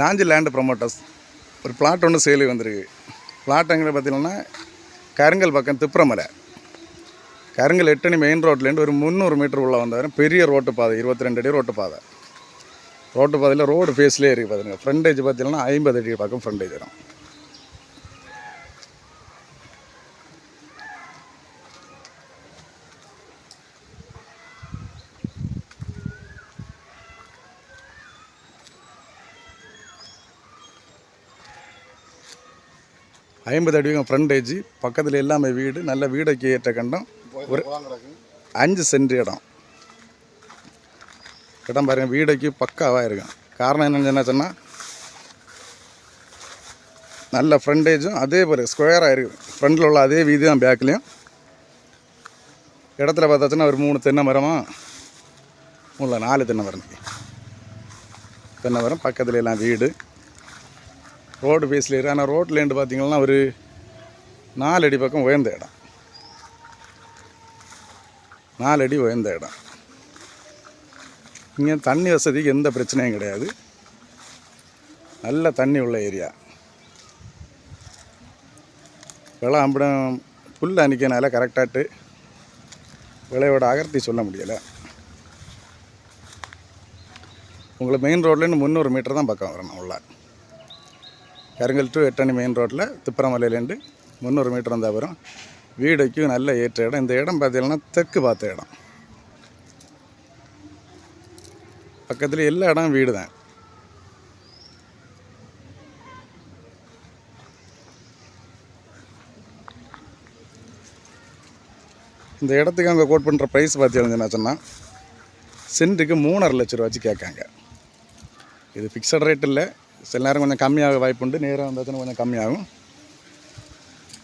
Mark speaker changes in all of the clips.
Speaker 1: Nanji land promoters ஒரு plot ஒன்று சேலி வந்திருக்கு. பிளாட் எங்கே பார்த்தீங்கன்னா கருங்கல் பக்கம் திப்புறமலை கருங்கல் எட்டணி மெயின் ரோட்லேருந்து ஒரு முந்நூறு மீட்டர் உள்ளே வந்தாலும் பெரிய ரோட்டு பாதை இருபத்தி ரெண்டு அடி ரோட்டு பாதை. ரோட்டு பாதையில் ரோடு ஃபேஸ்லேயே இருக்குது பார்த்தீங்கன்னா ஃப்ரண்டேஜ் பார்த்தீங்கன்னா ஐம்பது அடி பக்கம் ஃப்ரண்டேஜ் வரும். ஐம்பது அடிவங்க ஃப்ரண்டேஜ் பக்கத்தில் எல்லாமே வீடு நல்ல வீடைக்கு ஏற்ற கண்டம். ஒரு அஞ்சு சென்ட் இடம். இடம் பாருங்கள் வீடைக்கு பக்காவாக இருக்கும். காரணம் என்னன்னு சொன்னால் நல்ல ஃப்ரண்டேஜும் அதே போல் ஸ்கொயராக இருக்குது. ஃப்ரண்டில் உள்ள அதே வீதி தான் பேக்லேயும் இடத்துல பார்த்தாச்சுன்னா ஒரு மூணு தென்னை மரமாக மூணு நாலு தென்னை மரம் தென்னை மரம் பக்கத்துல எல்லாம் வீடு. ரோடு பேஸில் ஆனால் ரோட்லேருந்து பார்த்திங்கன்னா ஒரு நாலு அடி பக்கம் உயர்ந்த இடம். நாலு அடி உயர்ந்த இடம். இங்கே தண்ணி வசதிக்கு எந்த பிரச்சனையும் கிடையாது. நல்ல தண்ணி உள்ள ஏரியா. விளை அம்பிடம் புல் அணிக்கனால கரெக்டாட்டு விளையோட அகர்த்தி சொல்ல முடியலை. உங்களை மெயின் ரோட்லேருந்து முந்நூறு மீட்டர் தான் பக்கம் வரணும் உள்ள. கருங்கல் டு எட்டணி மெயின் ரோட்டில் திப்பரமலையிலேருந்து முந்நூறு மீட்டர் வந்தால் வரும். வீடுக்கும் நல்ல ஏற்ற இடம். இந்த இடம் பார்த்தீங்கன்னா தெற்கு பார்த்த இடம். பக்கத்தில் எல்லா இடம் வீடு தான் இந்த இடத்துக்கு அவங்க கோட் பண்ணுற ப்ரைஸ் பார்த்தீங்கன்னா சொன்னால் சென்ட்டுக்கு மூணரை லட்ச ரூபா கேட்காங்க. இது ஃபிக்ஸட் ரேட் இல்லை. சில நேரம் கொஞ்சம் கம்மியாக வாய்ப்புண்டு நேரம் வந்தாச்சுன்னா கொஞ்சம் கம்மியாகும்.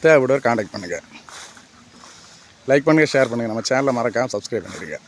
Speaker 1: தேவைப்படுவார் காண்டாக்ட் பண்ணுங்கள் லைக் பண்ணுங்கள் ஷேர் பண்ணுங்கள் நம்ம சேனலை மறக்காமல் சப்ஸ்கிரைப் பண்ணிடுங்க.